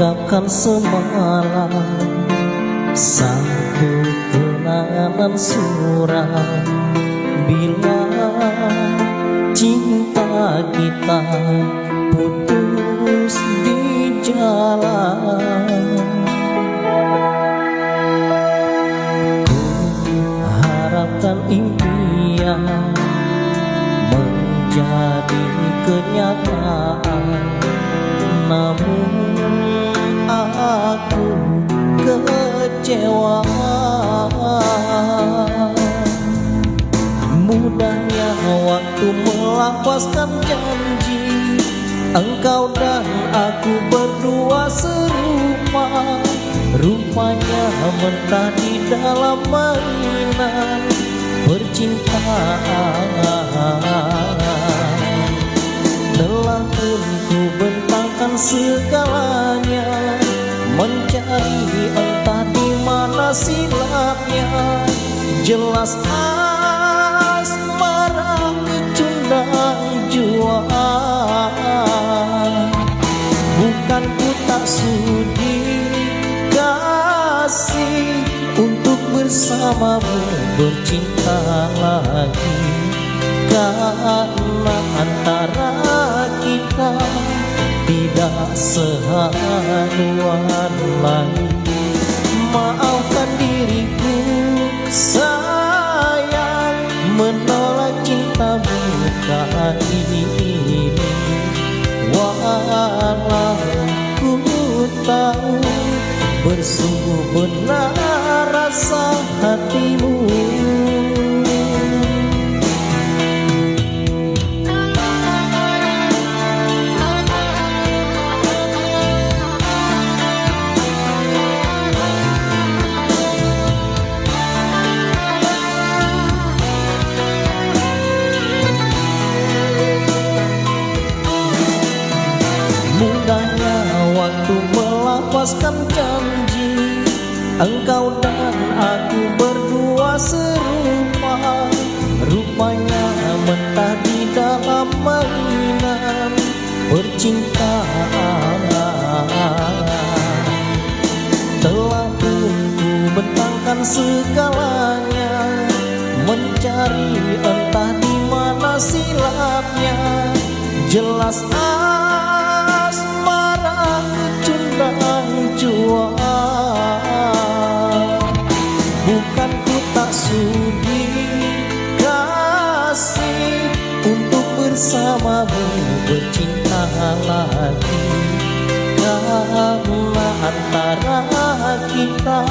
makan semalam Satu kenangan suram. Bila cinta kita putus di jalan Ku harapkan impian menjadi kenyataan kecewa. Mudahnya waktu melapaskan janji. Engkau dan aku berdua serupa Rupanya mentah di dalam mainan percintaan. Telah pun ku bentangkan segalanya silapnya Jelas asmara kecundang jua Bukan ku tak sudi kasih Untuk bersamamu bercinta lagi. Karena antara kita tidak seharuan lagi diriku sayang Menolak cintamu kali ini. Walau ku tahu Bersungguh benar rasa hatimu melapaskan janji Engkau dan aku berdua serupa Rupanya mentah di dalam mainan percintaan Telah pun ku bentangkan segalanya. Mencari entah di mana silapnya Jelas asmara bersamamu bercinta lagi. Karena antara kita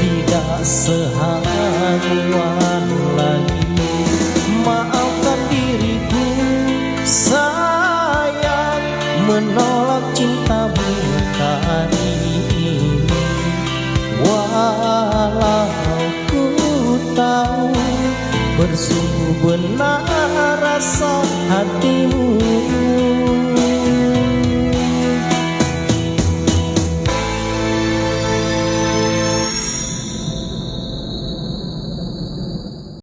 tidak seharuan lagi. Maafkan diriku sayang Menolak cintamu kali ini. Walau ku tahu Bersungguh benar rasa hatimu